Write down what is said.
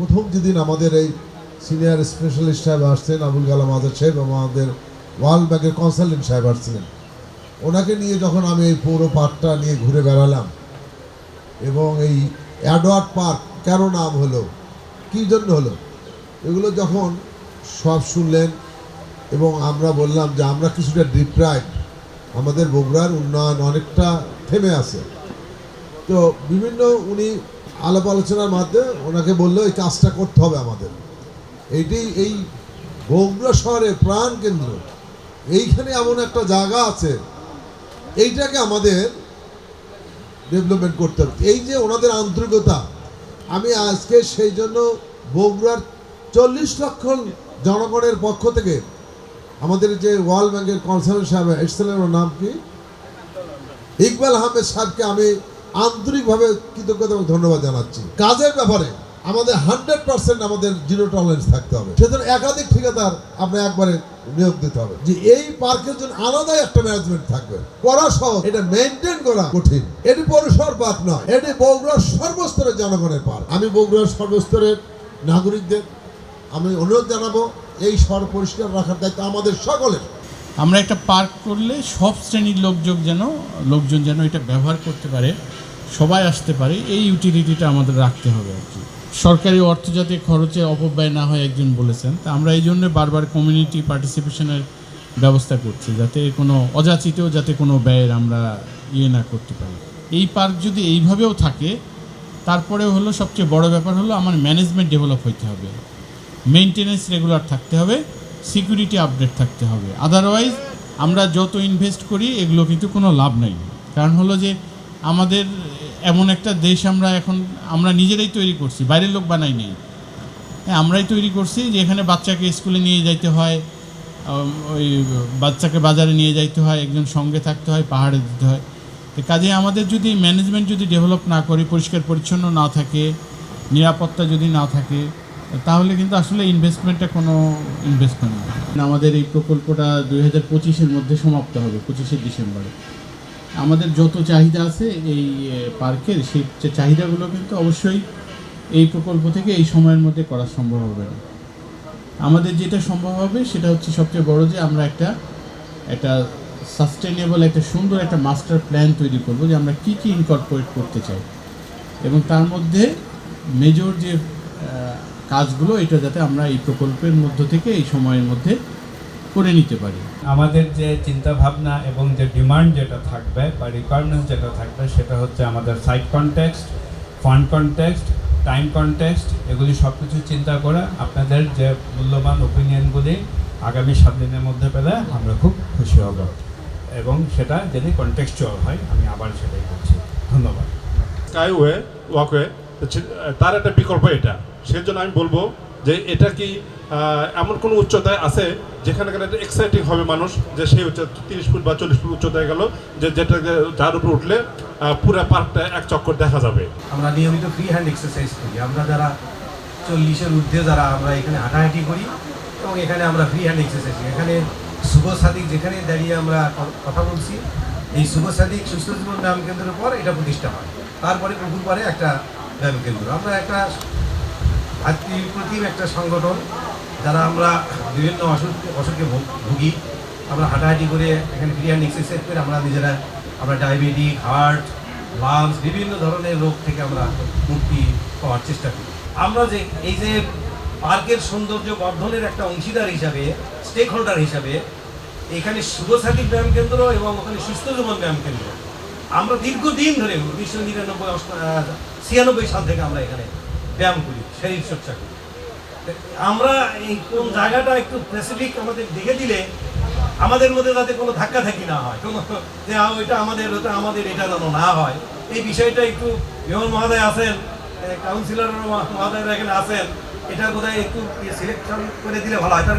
প্রথম যেদিন আমাদের এই সিনিয়র স্পেশালিস্ট সাহেব আসছেন, আবুল কালাম আজাদ সাহেব এবং আমাদের ওয়ার্ল্ড ব্যাংকের কনসালটেন্ট সাহেব আসছিলেন। ওনাকে নিয়ে যখন আমি এই পৌর পার্কটা নিয়ে ঘুরে বেড়ালাম এবং এই অ্যাডওয়ার্ড পার্ক কেন নাম হলো, কী জন্য হলো, এগুলো যখন সব শুনলেন এবং আমরা বললাম যে আমরা কিছুটা ডিপ্রাইভ আমাদের বগুড়ার উন্নয়ন অনেকটা থেমে আছে। তো বিভিন্ন উনি আলাপ আলোচনার মাধ্যমে ওনাকে বলল, এই কাজটা করতে হবে আমাদের। এইটি এই বগুড়া শহরের প্রাণ কেন্দ্র। এইখানে এমন একটা জায়গা আছে, এইটাকে আমাদের ডেভেলপমেন্ট করতে হবে। এই যে ওনাদের আন্তরিকতা, আমি আজকে সেই জন্য বগুড়ার চল্লিশ লক্ষ জনগণের পক্ষ থেকে আমাদের যে ওয়ার্ল্ড ব্যাংকের কনসার্ন সাহেব, এসেছিলেন ওর নাম কি? ইকবাল আহমেদ সাহেবকে আমি আন্তরিকভাবে কৃতজ্ঞতা এবং ধন্যবাদ জানাচ্ছি। কাজের ব্যাপারে আমাদের হান্ড্রেড পার্সেন্ট আমাদের জিরো টলারেন্স থাকতে হবে। সেজন্য একাধিক ঠিকাদার আমরা একবারে নিয়োগ দিতে হবে। যে এই পার্কের জন্য আলাদাই একটা ম্যানেজমেন্ট থাকবে। করা সহজ, এটা মেনটেন করা কঠিন। এটি পৌরসভার পার্ক নয়, এটি বগুড়ার সর্বস্তরের জনগণের পার্ক। আমি বগুড়ার সর্বস্তরের নাগরিকদের আমি অনুরোধ জানাব, এই শহর পরিষ্কার রাখার দায়িত্ব আমাদের সকলের। আমরা একটা পার্ক করলে সব শ্রেণির লোকজন যেন লোকজন যেন এটা ব্যবহার করতে পারে, সবাই আসতে পারে, এই ইউটিলিটিটা আমাদের রাখতে হবে আর কি। সরকারি অর্থ যাতে খরচে অপব্যয় না হয় একজন বলেছেন, তা আমরা এই জন্য বারবার কমিউনিটি পার্টিসিপেশনের ব্যবস্থা করছি, যাতে কোনো অযাচিতেও যাতে কোনো ব্যয়ের আমরা ইয়ে না করতে পারি। এই পার্ক যদি এইভাবেও থাকে তারপরে হলো সবচেয়ে বড় ব্যাপার হলো আমার ম্যানেজমেন্ট ডেভেলপ হইতে হবে। মেনটেনেন্স রেগুলার থাকতে হবে সিকিউরিটি আপডেট থাকতে হবে। আদারওয়াইজ আমরা যত ইনভেস্ট করি, এগুলো কিন্তু কোনো লাভ নাই। কারণ হলো যে, আমাদের এমন একটা দেশ আমরা এখন, আমরা নিজেরাই তৈরি করছি, বাইরের লোক বানাই নেই। হ্যাঁ আমরাই তৈরি করছি যে, এখানে বাচ্চাকে স্কুলে নিয়ে যাইতে হয় ওই বাচ্চাকে বাজারে নিয়ে যাইতে হয়, একজন সঙ্গে থাকতে হয়, পাহাড়ে দিতে হয়। তো কাজে আমাদের যদি ম্যানেজমেন্ট যদি ডেভেলপ না করি, পরিষ্কার পরিচ্ছন্ন না থাকে, নিরাপত্তা যদি না থাকে তাহলে কিন্তু আসলে ইনভেস্টমেন্টটা কোনো ইনভেস্টমেন্ট না। আমাদের এই প্রকল্পটা দুই হাজার পঁচিশের মধ্যে সমাপ্ত হবে, পঁচিশে ডিসেম্বরে। আমাদের যত চাহিদা আছে এই পার্কের, সেই চাহিদাগুলো কিন্তু অবশ্যই এই প্রকল্প থেকে এই সময়ের মধ্যে করা সম্ভব হবে না। আমাদের যেটা সম্ভব হবে, সেটা হচ্ছে সবচেয়ে বড় যে আমরা একটা একটা সাস্টেনেবল একটা সুন্দর একটা মাস্টার প্ল্যান তৈরি করব যে আমরা কী কী ইনকর্পোরেট করতে চাই। এবং তার মধ্যে মেজর যে কাজগুলো এটা যাতে আমরা এই প্রকল্পের মধ্য থেকে এই সময়ের মধ্যে করে নিতে পারি। আমাদের যে চিন্তা ভাবনা এবং যে ডিমান্ড যেটা থাকবে বা রিকোয়ারমেন্ট যেটা থাকবে সেটা হচ্ছে আমাদের site context fund context time context এগুলি সব কিছু চিন্তা করে আপনাদের যে মূল্যবান ওপিনিয়নগুলি আগামী সাত দিনের মধ্যে পেলে আমরা খুব খুশি হব। এবং সেটা যদি কনটেক্সচুয়াল হয় আমি আবার সেটাই করছি ধন্যবাদ। স্কাইওয়ে ওয়াকওয়ে তার একটা বিকল্প এটা। সেজন্য আমি বলব যে এটা কি এমন কোনো উচ্চতায় আছে যেখানে কিনা এক্সাইটিং হবে মানুষ, যে সেই উচ্চ তিরিশ ফুট বা চল্লিশ ফুট উচ্চতায় গেল, যে যেটা যার উপর উঠলে পুরো পার্কটা এক চক্কর দেখা যাবে। আমরা নিয়মিত ফ্রি হ্যান্ড এক্সারসাইজ করি। আমরা যারা চল্লিশের ঊর্ধ্বে যারা আমরা এখানে হাঁটাহাঁটি করি, এবং এখানে আমরা ফ্রি হ্যান্ড এক্সারসাইজ এখানে শুভ সাদিক, যেখানে দাঁড়িয়ে আমরা কথা বলছি, এই শুভ সাদিক সুস্থ জীবন ব্যায়াম কেন্দ্রের পর এটা প্রতিষ্ঠা হয়। তারপরে পুকুর পারে একটা ব্যায়াম কেন্দ্র। আমরা একটা ভাতৃপ্রতিম একটা সংগঠন, যারা আমরা বিভিন্ন অসুখ, অসুখে ভুগি আমরা হাঁটাহাঁটি করে এখানে ফ্রি হ্যান্ড এক্সারসাইজ করে আমরা নিজেরা, আমরা ডায়াবেটিক, হার্ট, লাংস, বিভিন্ন ধরনের রোগ থেকে আমরা মুক্তি পাওয়ার চেষ্টা করি। আমরা যে, এই যে পার্কের সৌন্দর্য বর্ধনের একটা অংশীদার হিসাবে স্টেক হোল্ডার হিসাবে, এখানে শুভসাথী ব্যায়াম কেন্দ্র এবং ওখানে সুস্থ জীবন ব্যায়াম কেন্দ্র। আমরা দীর্ঘদিন ধরে উনিশশো নিরানব্বই ছিয়ানব্বই সাল থেকে আমরা এখানে ব্যায়াম করি, শরীর চর্চা করি। আমরা এই কোন জায়গাটা একটু স্পেসিফিক আমাদের দেখে দিলে আমাদের মধ্যে যাতে কোনো ধাক্কা থাকি না হয়। কোনো যে ওইটা আমাদের ওটা আমাদের, এটা যেন না হয়। এই বিষয়টা একটু বিমান মহোদয় আছেন কাউন্সিলর মহোদয়রা এখানে আছেন। এটা বোধহয় একটু সিলেকশন করে দিলে ভালো হয়।